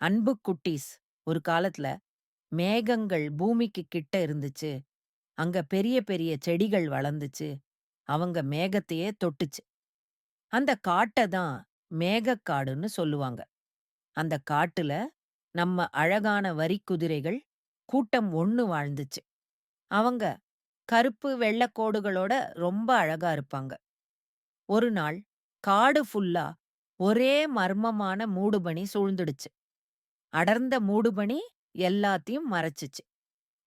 அன்பு குட்டீஸ் ஒரு காலத்துல மேகங்கள் பூமிக்கு கிட்ட இருந்துச்சு. அங்க பெரிய பெரிய செடிகள் வளர்ந்துச்சு. அவங்க மேகத்தையே தொட்டுச்சு. அந்த காட்ட தான் மேகக்காடுன்னு சொல்லுவாங்க. அந்த காட்டுல நம்ம அழகான வரிக்குதிரைகள் கூட்டம் ஒண்ணு வாழ்ந்துச்சு. அவங்க கருப்பு வெள்ளக்கோடுகளோட ரொம்ப அழகா இருப்பாங்க. ஒரு நாள் காடு ஃபுல்லா ஒரே மர்மமான மூடுபனி சூழ்ந்துடுச்சு. அடர்ந்த மூடுபனி எல்லாத்தையும் மறைச்சுச்சு.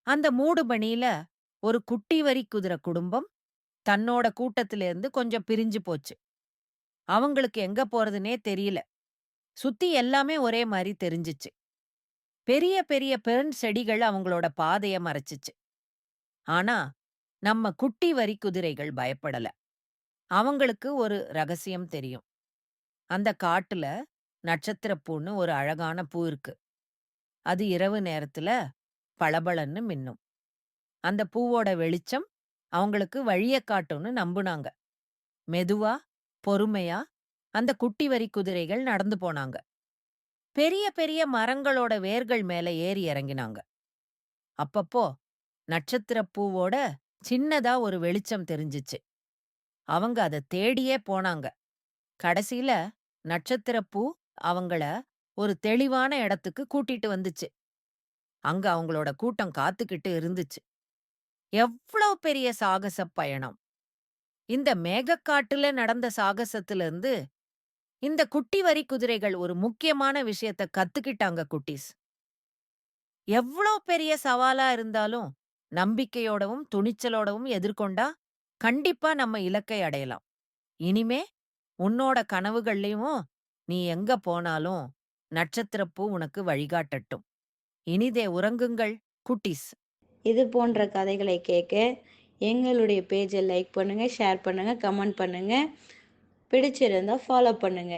அந்த மூடுபனியில ஒரு குட்டி வரி குதிரை குடும்பம் தன்னோட கூட்டத்திலிருந்து கொஞ்சம் பிரிஞ்சு போச்சு. அவங்களுக்கு எங்க போறதுன்னே தெரியல. சுத்தி எல்லாமே ஒரே மாதிரி தெரிஞ்சுச்சு. பெரிய பெரிய பெருண் செடிகள் அவங்களோட பாதைய மறைச்சுச்சு. ஆனா, நம்ம குட்டி வரி குதிரைகள் பயப்படல. அவங்களுக்கு ஒரு ரகசியம் தெரியும். அந்த காட்டுல நட்சத்திரப்பூன்னு ஒரு அழகான பூ இருக்கு. அது இரவு நேரத்துல பளபளன்னு மின்னும். அந்த பூவோட வெளிச்சம் அவங்களுக்கு வழிய காட்டும்னு நம்புனாங்க. மெதுவா, பொறுமையா அந்த குட்டி வரி குதிரைகள் நடந்து போனாங்க. பெரிய பெரிய மரங்களோட வேர்கள் மேல ஏறி இறங்கினாங்க. அப்பப்போ நட்சத்திரப் பூவோட சின்னதா ஒரு வெளிச்சம் தெரிஞ்சுச்சு. அவங்க அத தேடியே போனாங்க. கடைசியில நட்சத்திரப் பூ அவங்கள ஒரு தெளிவான இடத்துக்கு கூட்டிட்டு வந்துச்சு. அங்க அவங்களோட கூட்டம் காத்துக்கிட்டு இருந்துச்சு. எவ்ளோ பெரிய சாகசப் பயணம்! இந்த மேகக்காட்டுல நடந்த சாகசத்திலிருந்து இந்த குட்டி வரி குதிரைகள் ஒரு முக்கியமான விஷயத்த கத்துக்கிட்டாங்க குட்டீஸ். எவ்ளோ பெரிய சவாலா இருந்தாலும் நம்பிக்கையோடவும், துணிச்சலோடவும் எதிர்கொண்டா கண்டிப்பா நம்ம இலக்கை அடையலாம். இனிமே உன்னோட கனவுகள்லயும் நீ எங்க போனாலும் நட்சத்திரப்பூ உனக்கு வழிகாட்டட்டும். இனிதே உறங்குங்கள் குட்டீஸ். இது போன்ற கதைகளை கேட்க எங்களுடைய பேஜை லைக் பண்ணுங்க, ஷேர் பண்ணுங்க, கமெண்ட் பண்ணுங்க. பிடிச்சிருந்தா ஃபாலோ பண்ணுங்க.